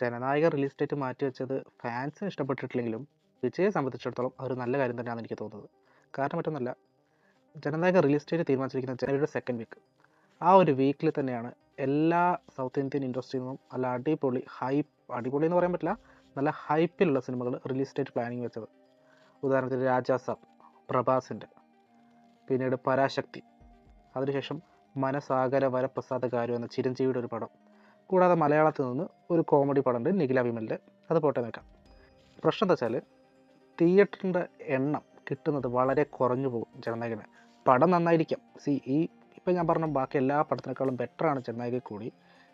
ജനനായക release date മാറ്റി വെച്ചത് fans ഇഷ്ടപ്പെട്ടിട്ടില്ലെങ്കിലും വിജയെ സംബന്ധിച്ചിടത്തോളം ഒരു നല്ല കാര്യം തന്നെയാണ് എനിക്ക് തോന്നുന്നത്. കാരണം മറ്റൊന്നല്ല ജനനായക റിലീസ് ഡേറ്റ് തീരുമാനിച്ചിരിക്കുന്ന ജനുവരിയുടെ സെക്കൻഡ് വീക്ക് ആ ഒരു വീക്കിൽ തന്നെയാണ് എല്ലാ സൗത്ത് ഇന്ത്യൻ ഇൻഡസ്ട്രിയിൽ നിന്നും നല്ല അടിപൊളി ഹൈപ്പ് അടിപൊളി എന്ന് പറയാൻ പറ്റില്ല നല്ല ഹൈപ്പിലുള്ള സിനിമകൾ റിലീസ് ഡേറ്റ് പ്ലാനിങ് വെച്ചത്. ഉദാഹരണത്തിന് രാജാ പ്രഭാസിന്റെ പിന്നീട് പരാശക്തി. അതിനുശേഷം മനസാഗര വരപ്രസാദ കാര്യം എന്ന ചിരഞ്ജീവിയുടെ ഒരു പടം. കൂടാതെ മലയാളത്തിൽ നിന്ന് ഒരു കോമഡി പടമുണ്ട് നിഖില വിമലിന്റെ അത് പോട്ടെ നിൽക്കാം പ്രശ്നം എന്താ വെച്ചാൽ തിയേറ്ററിന്റെ എണ്ണം കിട്ടുന്നത് വളരെ കുറഞ്ഞു പോകും ജനനായകന്. പടം നന്നായിരിക്കാം. സി ഈ ഇപ്പം ഞാൻ പറഞ്ഞ ബാക്കി എല്ലാ പടത്തിനേക്കാളും ബെറ്ററാണ് ജനനായകൻ കൂടി.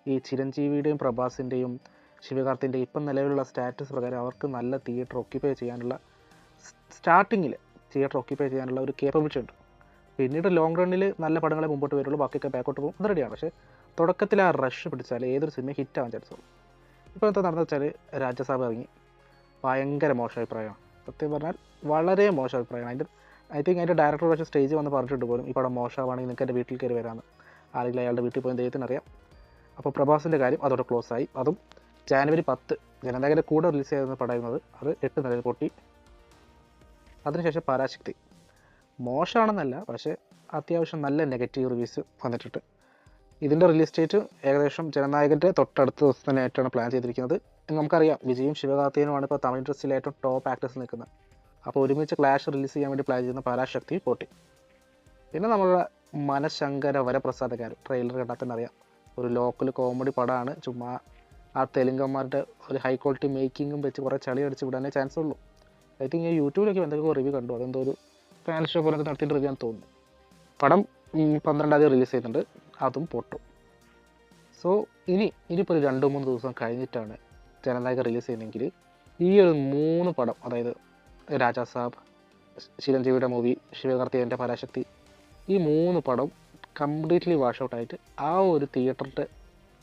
ഈ ചിരഞ്ജീവിയുടെയും പ്രഭാസിന്റെയും ശിവകാർത്തിന്റെയും ഇപ്പം നിലവിലുള്ള സ്റ്റാറ്റസ് പ്രകാരം അവർക്ക് നല്ല തിയേറ്റർ ഓക്യുപ്പൈ ചെയ്യാനുള്ള സ്റ്റാർട്ടിങ്ങിൽ തിയേറ്റർ ഓക്യുപ്പൈ ചെയ്യാനുള്ള ഒരു കേപ്പബിലിറ്റി ഉണ്ട്. പിന്നീട് ലോങ് റണ്ണിൽ നല്ല പടങ്ങളെ മുമ്പോട്ട് വരുള്ളൂ ബാക്കിയൊക്കെ ബാക്കോട്ട് പോകും. റെഡിയാണ് പക്ഷേ തുടക്കത്തിൽ ആ റഷ് പിടിച്ചാൽ ഏതൊരു സിനിമ ഹിറ്റ് ആവാൻ ഉള്ളൂ. ഇപ്പോൾ എന്താ നടന്നു വെച്ചാൽ രാജ്യസഭ ഇറങ്ങി. ഭയങ്കര മോശം അഭിപ്രായമാണ്. സത്യം പറഞ്ഞാൽ വളരെ മോശം അഭിപ്രായമാണ്. അതിന്റെ ഐ തിങ്ക് അതിന്റെ ഡയറക്ടർ പക്ഷേ സ്റ്റേജ് വന്ന് പറഞ്ഞിട്ട് പോലും. ഈ പടം മോശമാണെങ്കിൽ നിങ്ങൾക്ക് എന്റെ വീട്ടിൽ കയറി വരാമെന്ന്. ആരെങ്കിലും അയാളുടെ വീട്ടിൽ പോയി ദൈവത്തിന് അറിയാം. അപ്പോൾ പ്രഭാസിന്റെ കാര്യം അതോടെ ക്ലോസ് ആയി. അതും ജാനുവരി പത്ത് ജനനായകന്റെ കൂടെ റിലീസ് ചെയ്യുന്ന പടമായിരുന്നത് അത് എട്ട് നിലയിൽ പൊട്ടി. അതിനുശേഷം പരാശക്തി. മോശമാണെന്നല്ല പക്ഷേ അത്യാവശ്യം നല്ല നെഗറ്റീവ് റിവ്യൂസ് വന്നിട്ടുണ്ട്. ഇതിന്റെ റിലീസ് ഡേറ്റ് ഏകദേശം ജനനായകന്റെ തൊട്ടടുത്ത ദിവസം തന്നെ ആയിട്ടാണ് പ്ലാൻ ചെയ്തിരിക്കുന്നത് നമുക്കറിയാം വിജയും ശിവകാർത്തികനുമാണ് ഇപ്പോൾ തമിഴ് ഇൻഡസ്ട്രിയിലെ ഏറ്റവും ടോപ്പ് ആക്ടേഴ്സ് നിൽക്കുന്നത്. അപ്പോൾ ഒരുമിച്ച് ക്ലാഷ് റിലീസ് ചെയ്യാൻ വേണ്ടി പ്ലാൻ ചെയ്യുന്ന പരാശക്തി പൊട്ടി. പിന്നെ നമ്മളുടെ മനശങ്കര വരപ്രസാദകാരൻ ട്രെയിലർ കണ്ടാൽ തന്നെ അറിയാം. ഒരു ലോക്കൽ കോമഡി പടമാണ്. ചുമ്മാ ആ തെലുങ്കന്മാരുടെ ഒരു ഹൈ ക്വാളിറ്റി മേക്കിങ്ങും വെച്ച് കുറേ ചളി അടിച്ച് വിടാനേ ചാൻസ് ഉള്ളൂ. ഐ തിങ്ക് ഞാൻ യൂട്യൂബിലൊക്കെ എന്തെങ്കിലും റിവ്യൂ കണ്ടു. അതെന്തോ ഒരു ഫാൻ ഷോ പോലെ ആണെന്ന് തോന്നുന്നു. പടം പന്ത്രണ്ടാം തീയതി റിലീസ് ചെയ്യുന്നുണ്ട് അതും പൊട്ടും. സോ ഇനി ഇനിയിപ്പോൾ ഒരു രണ്ട് മൂന്ന് ദിവസം കഴിഞ്ഞിട്ടാണ് ജനനായക റിലീസ് ചെയ്യുന്നതെങ്കിൽ ഈ ഒരു മൂന്ന് പടം അതായത് രാജാ സാബ് ചിരഞ്ജീവിയുടെ മൂവി ശിവകാർത്തികന്റെ പരാശക്തി ഈ മൂന്ന് പടം കംപ്ലീറ്റ്ലി വാഷ് ഔട്ട് ആയിട്ട് ആ ഒരു തിയേറ്ററിന്റെ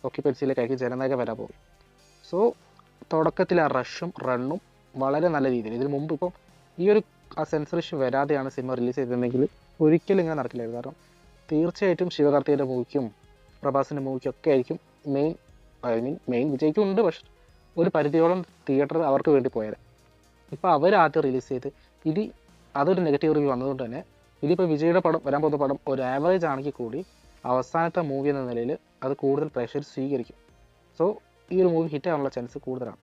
ഒക്യുപ്പൻസിയിലേക്കായിരിക്കും ജനനായക വരാൻ പോകും സോ തുടക്കത്തിൽ ആ റഷും റണ്ണും വളരെ നല്ല രീതിയിൽ ഇതിന് മുമ്പ് ഇപ്പം ഈ ഒരു ആ സെൻസർ ഇഷ്യൂ വരാതെയാണ് സിനിമ റിലീസ് ചെയ്തിരുന്നെങ്കിൽ ഒരിക്കലും ഇങ്ങനെ നടക്കില്ലായിരുന്നു. കാരണം തീർച്ചയായിട്ടും ശിവകാർത്തികന്റെ മൂവിക്കും പ്രഭാസിന്റെ മൂവിക്കും ഒക്കെ ആയിരിക്കും മെയിൻ ഐ മീൻ മെയിൻ വിജയിക്കും ഉണ്ട്. പക്ഷെ ഒരു പരിധിയോളം തിയേറ്റർ അവർക്ക് വേണ്ടി പോയത്. ഇപ്പോൾ അവർ ആദ്യം റിലീസ് ചെയ്ത് ഇനി അതൊരു നെഗറ്റീവ് റിവ്യൂ വന്നതുകൊണ്ട് തന്നെ ഇതിപ്പോൾ വിജയുടെ പടം വരാൻ പോകുന്ന പടം ഒരു ആവറേജ് ആണെങ്കിൽ കൂടി അവസാനത്തെ മൂവി എന്ന നിലയിൽ അത് കൂടുതൽ പ്രേക്ഷകർ സ്വീകരിക്കും. സോ ഈ ഒരു മൂവി ഹിറ്റ് ആവാനുള്ള ചാൻസ് കൂടുതലാണ്.